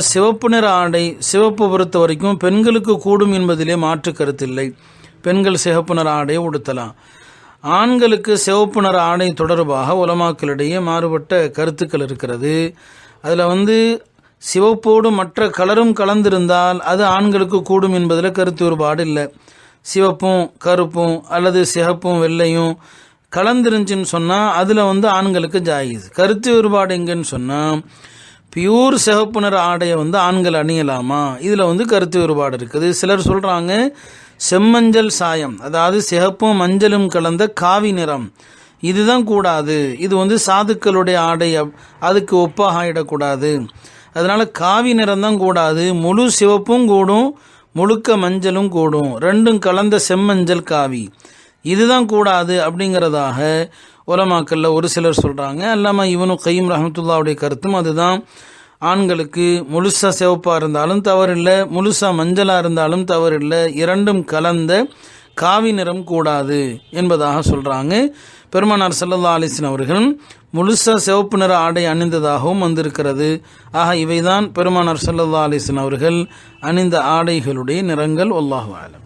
சிவப்பு நிற ஆடை சிவப்பு பொறுத்த வரைக்கும் பெண்களுக்கு கூடும் என்பதிலே மாற்று கருத்தில்லை. பெண்கள் சிவப்பு நிற ஆடையை உடுத்தலாம். ஆண்களுக்கு சிவப்பு நிற ஆடை தொடர்பாக உலமாக்களிடையே மாறுபட்ட கருத்துக்கள் இருக்கிறது. அதில் வந்து சிவப்போடு மற்ற கலரும் கலந்திருந்தால் அது ஆண்களுக்கு கூடும் என்பதில் கருத்து வேறுபாடு இல்லை. சிவப்பும் கருப்பும் அல்லது சிகப்பும் வெள்ளையும் கலந்துருந்துச்சின்னு சொன்னால் அதில் வந்து ஆண்களுக்கு ஜாயிஸ் கருத்து வேறுபாடு எங்கன்னு சொன்னால் பியூர் சிவப்பு நிற ஆடையை வந்து ஆண்கள் அணியலாமா? இதில் வந்து கருத்து வேறுபாடு இருக்குது. சிலர் சொல்கிறாங்க செம்மஞ்சள் சாயம் அதாவது சிகப்பும் மஞ்சளும் கலந்த காவி நிறம். இதுதான் கூடாது. இது வந்து சாதுக்களுடைய ஆடை. அதுக்கு ஒப்பாக ஆயிடக்கூடாது அதனால் காவி நிறம் தான் கூடாது. முழு சிவப்பும் கூடும் முழுக்க மஞ்சளும் கூடும். ரெண்டும் கலந்த செம்மஞ்சள் காவி. இதுதான் கூடாது அப்படிங்கிறதாக உலமாக்கல்ல ஒரு சிலர் சொல்கிறாங்க அல்லாமல் இவனும் கையும் ரஹமத்துல்லாவுடைய கருத்தும் அதுதான். ஆண்களுக்கு முழுசாக சிவப்பாக இருந்தாலும் தவறில்லை முழுசாக மஞ்சளாக இருந்தாலும் தவறில்லை இரண்டும் கலந்த காவி நிறம் கூடாது என்பதாக சொல்கிறாங்க பெருமானார் சல்லல்லா அலிஸ்லாம் அவர்கள் முழுசாக சிவப்பு நிற ஆடை அணிந்ததாகவும் வந்திருக்கிறது. ஆக இவைதான் பெருமானார் சல்லல்லா அலிஸ்லாம் அவர்கள் அணிந்த ஆடைகளுடைய நிறங்கள். அல்லாஹ் ஆலம்